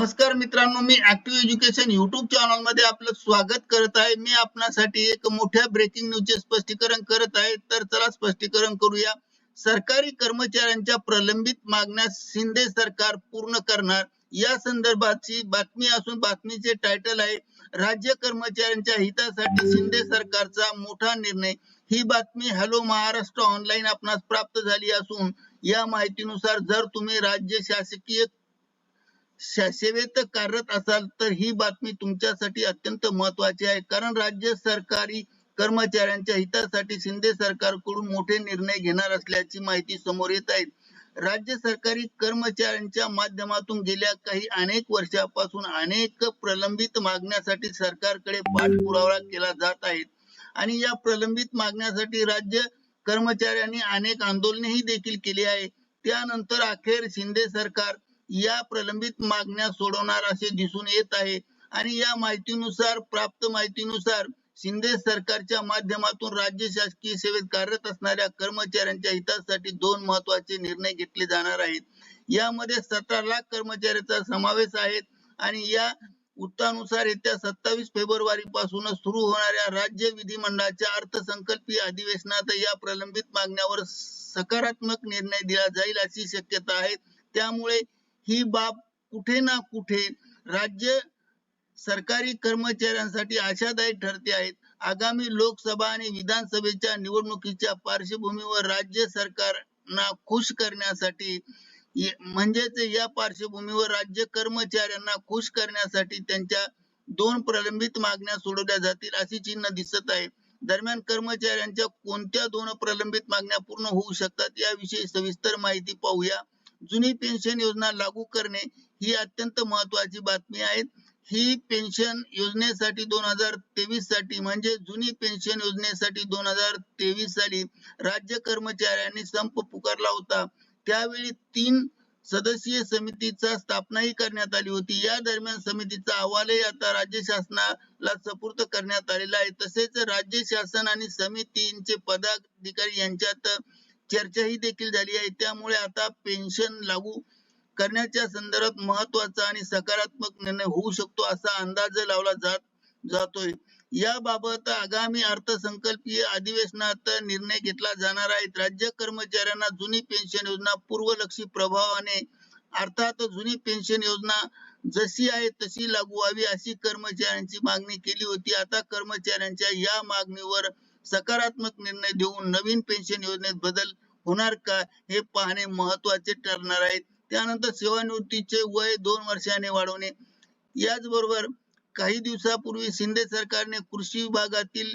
नमस्कार मित्रांनो मी ऍक्टिव्ह एज्युकेशन युट्यूब चॅनलमध्ये आपलं स्वागत करत आहे. मी आपणासाठी एक मोठ्या ब्रेकिंग न्यूजचे स्पष्टीकरण करत आहे. तर चला स्पष्टीकरण करूया. सरकारी कर्मचाऱ्यांच्या प्रलंबित मागण्या शिंदे सरकार पूर्ण करणार. या संदर्भाची बातमी असून बातमीचे टायटल आहे राज्य कर्मचाऱ्यांच्या हितासाठी शिंदे सरकारचा मोठा निर्णय. ही बातमी हॅलो महाराष्ट्र ऑनलाईन आपणास प्राप्त झाली असून या माहितीनुसार जर तुम्ही राज्य शासकीय सेवेत कार्यरत असाल तर ही बातमी तुमच्यासाठी अत्यंत महत्वाची आहे. कारण राज्य सरकारी कर्मचाऱ्यांच्या हितासाठी शिंदे सरकारकडून मोठे निर्णय घेणार असल्याची माहिती समोर येत आहे. राज्य सरकारी कर्मचाऱ्यांच्या माध्यमातून गेल्या काही अनेक वर्षापासून अनेक प्रलंबित मागण्यासाठी सरकारकडे पाठपुरावा केला जात आहे. आणि या प्रलंबित मागण्यासाठी राज्य कर्मचाऱ्यांनी अनेक आंदोलनेही देखील केली आहे. त्यानंतर अखेर शिंदे सरकार या प्रलंबित मागण्या सोडवणार असे दिसून येत आहे. आणि या माहितीनुसार प्राप्त माहितीनुसार शिंदे सरकारच्या माध्यमातून राज्य शासकीय सेवेत कार्यरत असणाऱ्या कर्मचाऱ्यांच्या हितासाठी दोन महत्त्वाचे निर्णय घेतले जाणार आहेत. यामध्ये सतरा लाख कर्मचाऱ्यांचा समावेश आहे आणि या वृत्तानुसार येत्या सत्तावीस फेब्रुवारी पासून सुरू होणाऱ्या राज्य विधिमंडळाच्या अर्थसंकल्पीय अधिवेशनात या प्रलंबित मागण्यावर सकारात्मक निर्णय दिला जाईल अशी शक्यता आहे. त्यामुळे ही बाब कुठे ना कुठे राज्य सरकारी कर्मचाऱ्यांसाठी आशादायी ठरते आहेत आगामी लोकसभा आणि विधानसभेच्या निवडणुकीच्या पार्श्वभूमीवर राज्य सरकारना खुश करण्यासाठी म्हणजेच या पार्श्वभूमीवर राज्य कर्मचाऱ्यांना खुश करण्यासाठी त्यांच्या दोन प्रलंबित मागण्या सोडवल्या जातील अशी चिन्ह दिसत आहे. दरम्यान कर्मचाऱ्यांच्या कोणत्या दोन प्रलंबित मागण्या पूर्ण होऊ शकतात याविषयी सविस्तर माहिती पाहूया. जुनी पेन्शन योजना लागू करणे ही अत्यंत महत्वाची बातमी आहे. ही पेन्शन योजनेसाठी दोन हजार तेवीससाठी म्हणजे जुनी पेन्शन योजनेसाठी दोन हजार तेवीस साली राज्य कर्मचाऱ्यांनी संप पुकारला होता. त्यावेळी तीन सदस्यीय समितीचा स्थापनाही करण्यात आली होती. या दरम्यान समितीचा अहवालही आता राज्य शासनाला सुपूर्द करण्यात आलेला आहे. तसेच राज्य शासन आणि समितीचे पदाधिकारी यांच्यात चर्चाही देखील झाली आहे. त्यामुळे आता पेन्शन लागू करण्याच्या संदर्भात महत्त्वाचा आणि सकारात्मक निर्णय होऊ शकतो असा अंदाज लावला जात जातोय. याबाबत आगामी अर्थसंकल्पीय अधिवेशनात निर्णय घेतला जाणार आहे. राज्य कर्मचाऱ्यांना जुनी पेन्शन योजना पूर्वलक्षी प्रभावाने अर्थात जुनी पेन्शन योजना जशी आहे तशी लागू व्हावी अशी कर्मचाऱ्यांची मागणी केली होती. आता कर्मचाऱ्यांच्या या मागणीवर सकारात्मक निर्णय देऊन नवीन पेन्शन योजनेत बदल होणार का हे पाहणे महत्त्वाचे ठरणार आहे. त्यानंतर सेवानिवृत्तीचे वय दोन वर्षाने वाढवणे. याचबरोबर काही दिवसापूर्वी शिंदे सरकारने कृषी विभागातील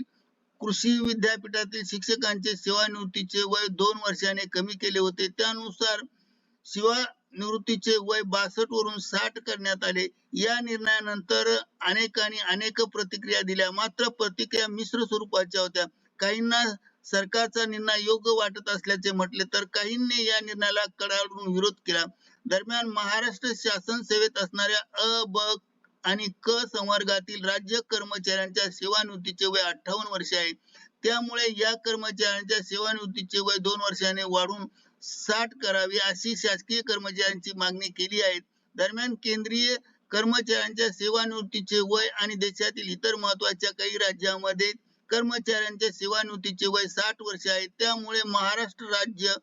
कृषी विद्यापीठातील शिक्षकांचे सेवानिवृत्तीचे वय दोन वर्षाने कमी केले होते. त्यानुसार सेवानिवृत्तीचे वय बासष्ट वरून साठ करण्यात आले. या निर्णयानंतर अनेकांनी अनेक प्रतिक्रिया दिल्या. मात्र प्रतिक्रिया मिश्र स्वरूपाच्या होत्या. काहींना सरकारचा निर्णय योग्य वाटत असल्याचे म्हटले तर काहींनी या निर्णयाला कडाडून विरोध केला. दरम्यान महाराष्ट्र शासन सेवेत असणाऱ्या अ ब आणि क संवर्गातील राज्य कर्मचाऱ्यांच्या सेवानिवृत्तीचे वय अठ्ठावन्न वर्ष आहे. त्यामुळे या कर्मचाऱ्यांच्या सेवानिवृत्तीचे वय दोन वर्षाने वाढून साठ करावी अशी शासकीय कर्मचाऱ्यांची मागणी केली आहे. दरम्यान केंद्रीय कर्मचाऱ्यांच्या सेवानिवृत्तीचे वय आणि देशातील इतर महत्त्वाच्या काही राज्यामध्ये कर्मचाऱ्यांच्या सेवानिवृत्तीचे वय साठ वर्ष आहे. त्यामुळे महाराष्ट्र राज्य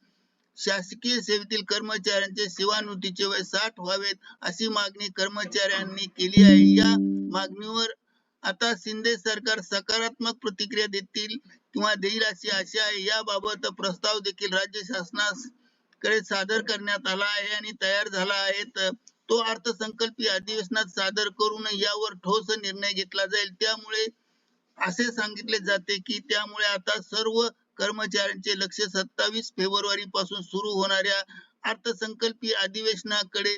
शासकीय सेवेतील कर्मचाऱ्यांचे सेवानिवृत्तीचे वय साठ व्हावेत अशी मागणी कर्मचाऱ्यांनी केली आहे. या मागणीवर आता शिंदे सरकार सकारात्मक प्रतिक्रिया देतील किंवा देईल अशी आशा आहे. याबाबत प्रस्ताव देखील राज्य शासनाकडे सादर करण्यात आला आहे आणि तयार झाला आहे. तो अर्थसंकल्पीय अधिवेशनात सादर करून यावर ठोस निर्णय घेतला जाईल. त्यामुळे असे सांगितले जाते की त्यामुळे आता सर्व कर्मचाऱ्यांचे लक्ष सत्तावीस फेब्रुवारी पासून सुरू होणाऱ्या अर्थसंकल्पीय अधिवेशनाकडे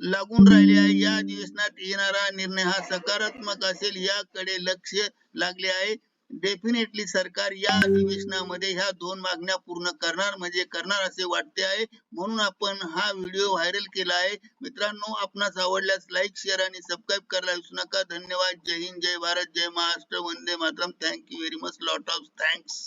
लागून राहिले आहे. या अधिवेशनात येणारा निर्णय हा सकारात्मक असेल याकडे लक्ष लागले आहे. डेफिनेटली सरकार या अधिवेशनामध्ये ह्या दोन मागण्या पूर्ण करणार म्हणजे करणार असे वाटते आहे. म्हणून आपण हा व्हिडिओ व्हायरल केला आहे. मित्रांनो आपणास आवडल्यास लाईक शेअर आणि सबस्क्राईब करायला विसरू नका. धन्यवाद. जय हिंद. जय भारत. जय महाराष्ट्र. वंदे Mataram. Thank you very much lot of thanks